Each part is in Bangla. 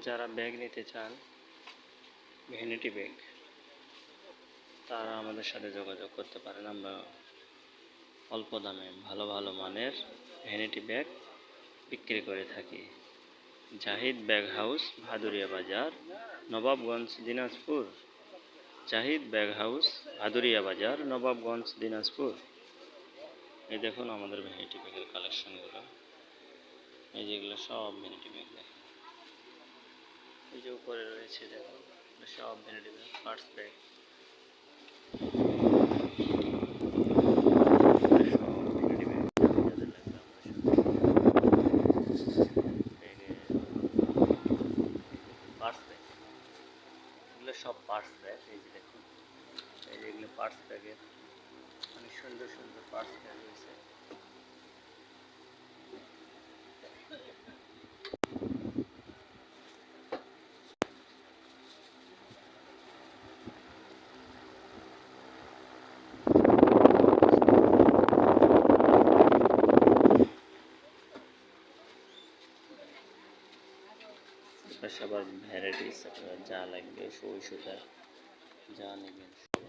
যারা ব্যাগ নিতে চান, ভ্যানিটি ব্যাগ, তারা আমাদের সাথে যোগাযোগ করতে পারেন। আমরা অল্প দামে ভালো ভালো মানের ভ্যানিটি ব্যাগ বিক্রি করে থাকি। জাহিদ ব্যাগ হাউস, ভাদুরিয়া বাজার, নবাবগঞ্জ, দিনাজপুর। জাহিদ ব্যাগ হাউস, ভাদুরিয়া বাজার, নবাবগঞ্জ, দিনাজপুর। এই দেখুন আমাদের ভ্যানিটি ব্যাগের কালেকশনগুলো এই যেগুলো সব ভ্যানিটি ব্যাগ যে উপরে রয়েছে এগুলো সব ভ্যানিটি ব্যাগ পার্টস ব্যাগ সব পার্টস ব্যাগ এই যে দেখুন এই যে এগুলো পার্টস ব্যাগের অনেক সুন্দর সুন্দর পার্টস ব্যাগ রয়েছে। পাশে আবার ভ্যারাইটিস আপনার যা লাগবে সই সুতা যা নেবেন সব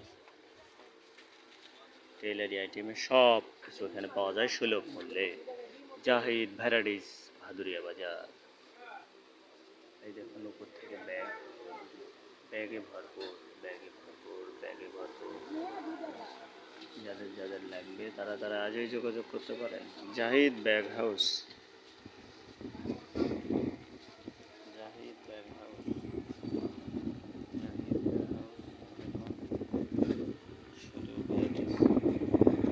টেলারি আইটেমে সব কিছু এখানে পাওয়া যায় সুলভ মূল্যে জাহিদ ভ্যারাইটিস ভাদুরিয়া বাজার এই দেখুন উপর থেকে ব্যাগ ব্যাগে ভরপুর ব্যাগে ভরপুর ব্যাগে ভরপুর যাদের যাদের লাগবে তারা তারা আজই যোগাযোগ করতে পারেন Zahid bag house Zahid bag house Zahid bag house শুধু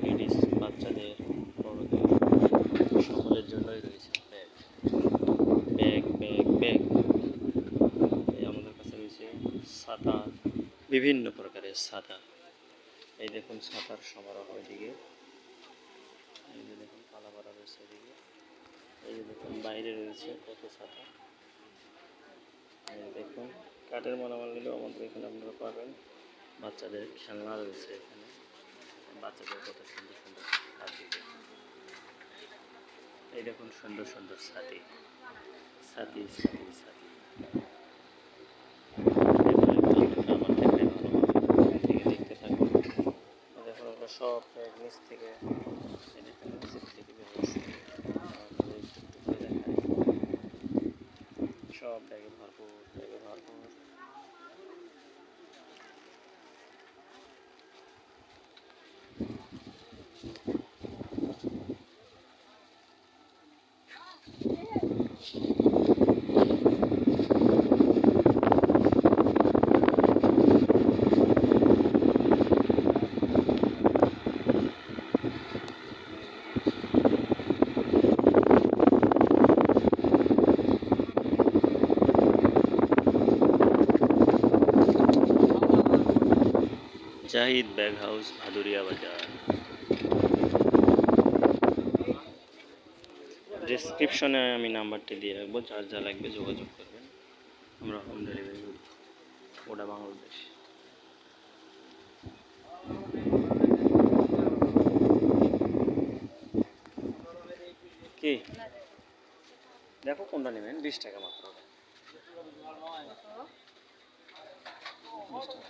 লেডিস বাচ্চাদের বড়দের সকলের জন্যই রয়েছে ব্যাগ ব্যাগ ব্যাগ ব্যাগ এই আমাদের কাছে রয়েছে ছাতা বিভিন্ন প্রকারের ছাতা এই দেখুন ছাতার সমারোহ এদিকে। এই যে দেখুন পালা ভরা রয়েছে এদিকে। এই যে দেখুন বাইরে রয়েছে কত ছাতা দেখুন, কাঠের মালামাল নিলেও আমাদের এখানে আপনারা পাবেন। বাচ্চাদের খেলনা রয়েছে এখানে। বাচ্চাদের কত সুন্দর সুন্দর ছাতি এই দেখুন সুন্দর সুন্দর ছাতি ছাতি ছাতি ছাতি আমার দেখাই ভালো থেকে দেখতে থাকুন এই দেখুন ওগুলো সব নিচ থেকে নিচের থেকে বের দেখাই সব ব্যাগে ভরপুর ব্যাগে ভরপুর। জাহিদ ব্যাগ হাউস ভাদুরিয়া বাজার। ডিসক্রিপশনে আমি নাম্বারটি দিয়ে রাখব যার যা লাগবে যোগাযোগ করবেন। আমরা হোম ডেলিভারি ওটা বাংলাদেশ। কি? দেখো কোনটা নেবেন বিশ টাকা মাত্র বিশ টাকা।